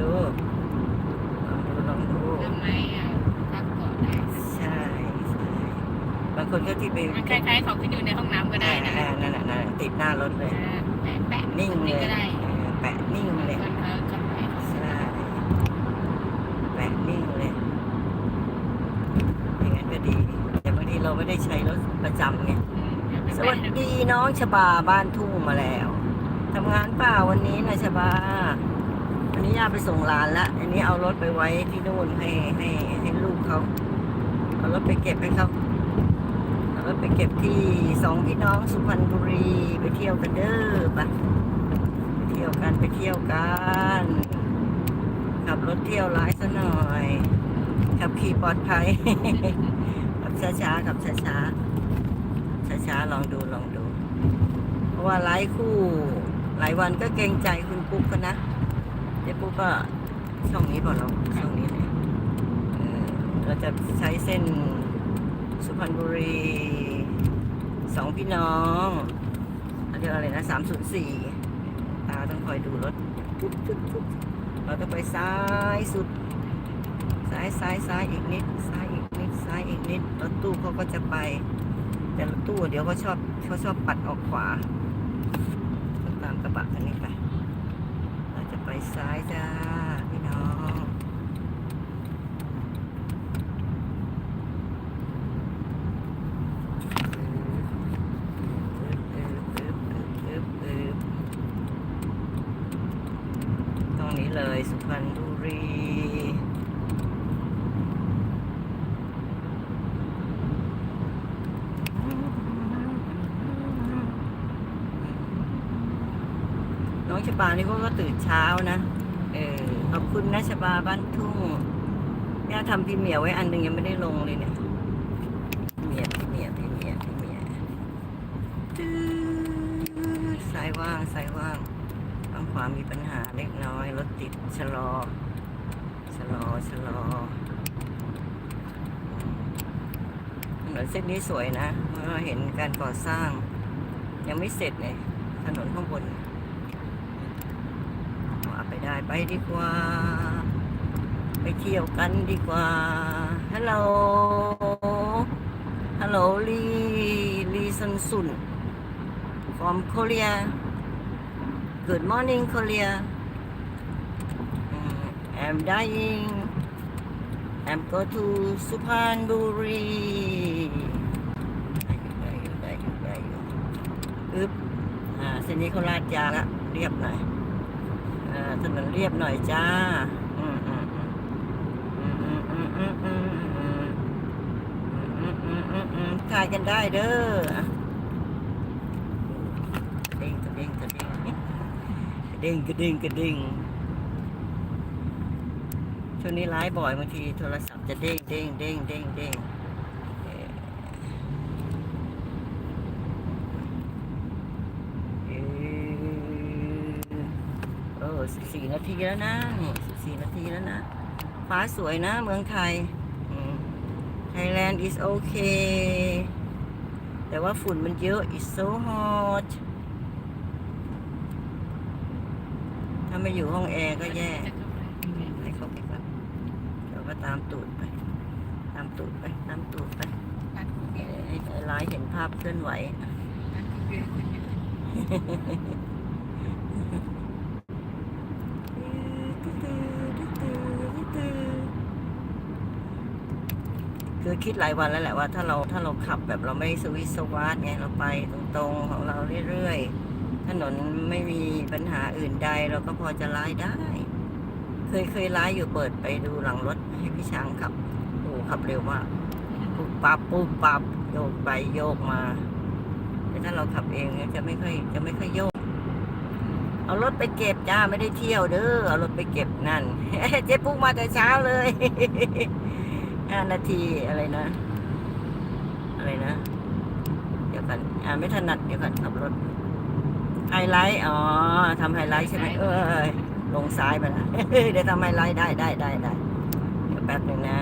ดูลองดูลองดูทำไมอะพักก่อนได้ใช่ใช่บางคนก็ที่ไปมันคล้ายๆของที่อยู่ในห้องน้ำก็ได้นะนั่นแหละนั่นติดหน้ารถเลย แปะนิ่งเลยแปะนิ่งเลย คนเขาแปะนิ่งเลยอย่างนั้นก็ดี แต่บางทีเราไม่ได้ใช้รถประจำไงสวัสดีน้องชบาบ้านทุ่งมาแล้ว ทำงานเปล่าวันนี้นะชบา นี้ย่าไปส่งหลานละอันนี้เอารถไปไว้ที่นู่นให้ให้ให้ลูกเขาเอารถไปเก็บให้เขาเอารถไปเก็บที่สองพี่น้องสุพรรณบุรีไปเที่ยวกันเด้อไปไปเที่ยวกันไปเที่ยวกันขับรถเที่ยวร้ายซะหน่อยขับขี่ปลอดภัยขับช้าๆขับช้าๆช้าๆลองดูลองดู เพราะว่าไลฟ์คู่หลายวันก็เกรงใจคุณปุ๊กกันนะ เดี๋ยวปุ๊กก็ช่องนี้ก่อนเราช่องนี้เลยเราจะใช้เส้นสุพรรณบุรีสองพี่น้องเรียกอะไรนะสามศูนย์สี่ตาต้องคอยดูรถปุ๊บปุ๊บปุ๊บเราต้องไปซ้ายสุด ซ้ายซ้ายซ้ายอีกนิด ซ้ายอีกนิด ซ้ายอีกนิด รถตู้เขาก็จะไป แต่รถตู้เดี๋ยวก็ชอบเขาชอบปัดออกขวา ตามกระบะคันนี้ไป ไปซ้ายจ้าพี่น้อง ตรงนี้เลยสุพรรณบุรี น้อง ชบานี่เขาก็ตื่นเช้านะเออขอบคุณนะชบาบ้านทุ่งย่าทำพี่เหมียวไว้อันหนึ่งยังไม่ได้ลงเลยเนี่ยเหมียพี่เหมียพี่เหมียพี่เหมียตื้อสายว่างสายว่างทางขวามีปัญหาเล็กน้อยรถติดชะลอชะลอชะลอถนนเส้นนี้สวยนะเมื่อเห็นการก่อสร้าง ยังไม่เสร็จเลยถนนข้างบนาไปไปดีกว่า ไปเที่ยวกันดีกว่า ฮัลโหล ฮัลโหลลีลีซันซุน from Korea Good morning Korea I'm dying I'm go to Suphanburi ได้อยู่ได้อยู่ได้อยู่ได้อยู่อึ๊บอ่าเส้นนี้เขาลาดยางละเรียบหน่อย ถนนเรียบหน่อยจ้าถ่ายกันได้เด้อเด้งกระเด้งกระเด้งกระเด้งกระเด้งกระเด้งช่วงนี้ไลฟ์บ่อยบางทีโทรศัพท์จะเด้งเด้งเด้งเด้งเด้ง สิบสี่นาทีแล้วนะนี่สิบสี่นาทีแล้วนะฟ้าสวยนะเมืองไทยไทยแลนด์ is okay แต่ว่าฝุ่นมันเยอะ it's so hot ถ้าไม่อยู่ห้องแอร์ก็แย่ให้เขาไปก่อนเดี๋ยวก็ตามตูดไป ตามตูดไป ตามตูดไปให้ไอ้ไลน์เห็นภาพเคลื่อนไหว คือคิดหลายวันแล้วแหละว่าถ้าเราถ้าเราขับแบบเราไม่สวิสวาร์ทไงเราไปตรงๆของเราเรื่อยๆถนนไม่มีปัญหาอื่นใดเราก็พอจะไล่ได้ เคยเคยไล่อยู่เปิดไปดูหลังรถให้พี่ช้างขับโอ้ขับเร็วมากปุ๊บปั๊บปุ๊บปั๊บโยกไปโยกมา แต่ถ้าเราขับเองจะไม่ค่อยจะไม่ค่อยโยก เอารถไปเก็บจ้าไม่ได้เที่ยวเด้อเอารถไปเก็บนั่นเจ๊ปุ๊กมาแต่เช้าเลย ห้านาทีอะไรนะ อะไรนะ เดี๋ยวกันอ่านไม่ถนัดเดี๋ยวกันขับรถไฮไลท์อ๋อทำไฮไลท์ใช่ไหมเออลงซ้ายไปนะเดี๋ยวทำไฮไลท์ได้ได้ได้ได้เดี๋ยวแป๊บหนึ่งนะ